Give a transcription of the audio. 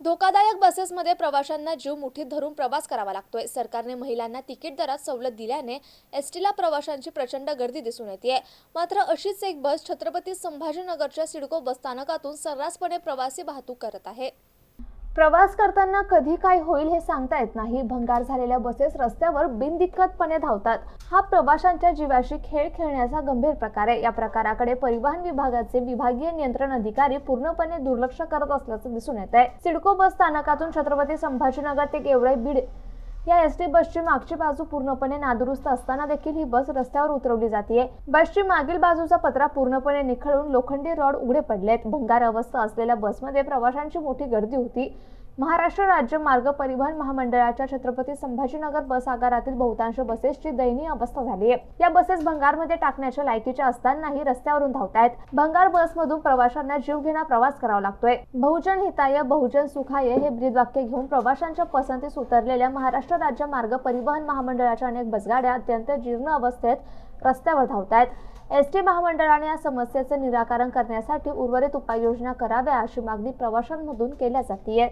धोकादायक बसेसमध्ये प्रवाशांना जीव मुठीत धरून प्रवास करावा लागतोय. सरकारने महिलांना तिकीट दरात सवलत दिल्याने एस टीला प्रवाशांची प्रचंड गर्दी दिसून येते मात्र अशीच एक बस छत्रपती संभाजीनगरच्या सिडको बसस्थानकातून सर्रासपणे प्रवासी वाहतूक करत आहे. प्रवास करताना कधी काय होईल हे सांगता येत नाही. भंगार झालेल्या बसेस रस्त्यावर बिनदिक्कतपणे धावतात. हा प्रवाशांच्या जीवाशी खेळ खेळण्याचा गंभीर प्रकार आहे. या प्रकाराकडे परिवहन विभागाचे विभागीय नियंत्रण अधिकारी पूर्णपणे दुर्लक्ष करत असल्याचं दिसून येत आहे सिडको बस स्थानकातून छत्रपती संभाजीनगर ते गेवराई बीड या एस टी बसची मागची बाजू पूर्णपणे नादुरुस्त असताना देखील ही बस रस्त्यावर उतरवली जाते बसची मागील बाजूचा पत्रा पूर्णपणे निखळून लोखंडी रॉड उघडे पडलेत. भंगार अवस्था असलेल्या बसमध्ये प्रवाशांची मोठी गर्दी होती. महाराष्ट्र राज्य मार्ग परिवहन महामंडळाच्या छत्रपती संभाजीनगर बस आगारातील बहुतांश बसेसची दयनीय अवस्था झाली आहे. या बसेस भंगारमध्ये टाकण्याच्या लायकीच्या असतानाही रस्त्यावरून धावतायत. भंगार बसमधून प्रवाशांना जीवघेणा प्रवास करावा लागतोय. बहुजन हिताय बहुजन सुखाय हे ब्रीदवाक्य घेऊन प्रवाशांच्या पसंतीस उतरलेल्या महाराष्ट्र राज्य मार्ग परिवहन महामंडळाच्या अनेक बसगाड्या अत्यंत जीर्ण अवस्थेत रस्त्यावर धावतायत. एस टी महामंडळाने या समस्येचे निराकरण करण्यासाठी उर्वरित उपाययोजना कराव्या अशी मागणी प्रवाशांमधून केल्या जातीये.